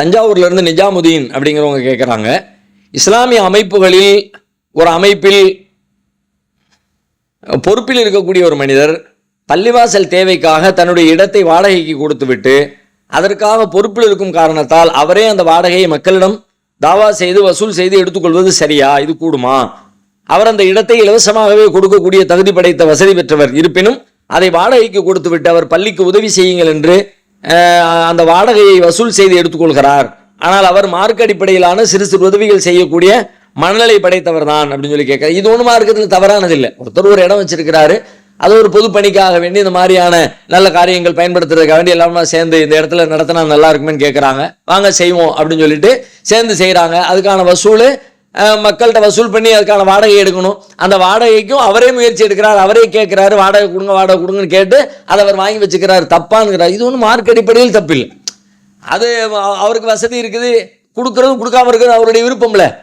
தஞ்சாவூர்லேருந்து நிஜாமுதீன் அப்படிங்கிறவங்க கேட்குறாங்க இஸ்லாமிய அமைப்புகளில் ஒரு அமைப்பில் பொறுப்பில் இருக்கக்கூடிய ஒரு மனிதர் பள்ளிவாசல் தேவைக்காக தன்னுடைய இடத்தை வாடகைக்கு கொடுத்துவிட்டு அதற்காக பொறுப்பில் இருக்கும் காரணத்தால் அவரே அந்த வாடகையை மக்களிடம் தாவா செய்து வசூல் செய்து எடுத்துக்கொள்வது சரியா? இது கூடுமா? அவர் அந்த இடத்தை இலவசமாகவே கொடுக்கக்கூடிய தகுதி படைத்த வசதி பெற்றவர் இருப்பினும் அதை வாடகைக்கு கொடுத்துவிட்டு அவர் பள்ளிக்கு உதவி செய்யுங்கள் என்று அந்த வாடகையை வசூல் செய்து எடுத்துக்கொள்கிறார். ஆனால் அவர் மார்க் அடிப்படையிலான சிறு சிறு உதவிகள் செய்யக்கூடிய மனநிலை படைத்தவர் தான் அப்படின்னு சொல்லி கேட்கிறார். இது ஒன்றுமா மார்க்கத்தில் தவறானது இல்லை. ஒருத்தர் ஒரு இடம் வச்சிருக்கிறாரு. அது ஒரு பொது பணிக்காக வேண்டி இந்த மாதிரியான நல்ல காரியங்கள் பயன்படுத்துறதுக்காக வேண்டி எல்லாமே சேர்ந்து இந்த இடத்துல நடத்தினா நல்லா இருக்குமேன்னு கேட்குறாங்க. வாங்க செய்வோம் அப்படின்னு சொல்லிட்டு சேர்ந்து செய்கிறாங்க அதுக்கான வசூல் மக்கள்கிட்ட வசூல் பண்ணி அதுக்கான வாடகை எடுக்கணும். அந்த வாடகைக்கும் அவரே முயற்சி எடுக்கிறார் அவரே கேட்குறாரு வாடகை கொடுங்க வாடகை கொடுங்கன்னு கேட்டு அதை அவர் வாங்கி வச்சுக்கிறாரு. தப்பானுங்கிறார் இது ஒன்றும் மார்க் அடிப்படையில் தப்பில்லை. அது அவருக்கு வசதி இருக்குது. கொடுக்கறதும் கொடுக்காம இருக்கிறது அவருடைய விருப்பம்ல.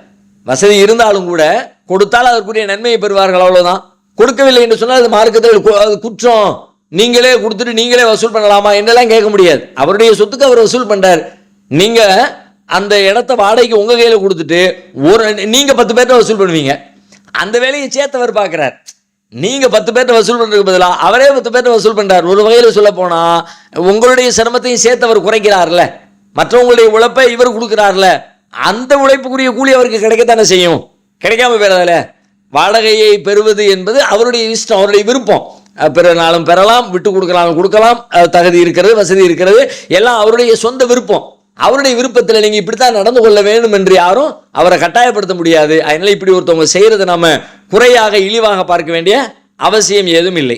வசதி இருந்தாலும் கூட கொடுத்தால் அதற்குரிய நன்மையை பெறுவார்கள் அவ்வளோதான் கொடுக்கவில்லை என்று சொன்னால் அது மார்க்கத்தில் கு- அது குற்றம். நீங்களே கொடுத்துட்டு நீங்களே வசூல் பண்ணலாமா? என்னெல்லாம் கேட்க முடியாது. அவருடைய சொத்துக்கு அவர் வசூல் பண்ணுறார் நீங்கள் அந்த இடத்த வாடகைக்கு உங்கள் கையில் கொடுத்துட்டு ஒரு நீங்கள் பத்து பேர்த்த வசூல் பண்ணுவீங்க. அந்த வேலையை சேர்த்தவர் பார்க்குறார் நீங்கள் பத்து பேர்த்த வசூல் பண்ணுறதுக்கு பதிலாக அவரே பத்து பேர்த்த வசூல் பண்ணுறார் ஒரு வகையில் சொல்ல போனால் உங்களுடைய சிரமத்தையும் சேர்த்தவர் குறைக்கிறார்ல. மற்றவங்களுடைய உழைப்பை இவர் கொடுக்குறார்ல. அந்த உழைப்புக்குரிய கூலி அவருக்கு கிடைக்கத்தானே செய்யும்? கிடைக்காம போயிடாதுல? வாடகையை பெறுவது என்பது அவருடைய இஷ்டம் அவருடைய விருப்பம். பிற பிறனாலும் பெறலாம் விட்டு கொடுக்கலாம். கொடுக்கலாம் தகுதி இருக்கிறது வசதி இருக்கிறது. எல்லாம் அவருடைய சொந்த விருப்பம். அவருடைய விருப்பத்தில் நீங்கள் இப்படித்தான் நடந்து கொள்ள வேண்டும் என்று யாரும் அவரை கட்டாயப்படுத்த முடியாது. அதனால் இப்படி ஒருத்தவங்க செய்கிறத நம்ம குறையாக இழிவாக பார்க்க வேண்டிய அவசியம் ஏதும் இல்லை.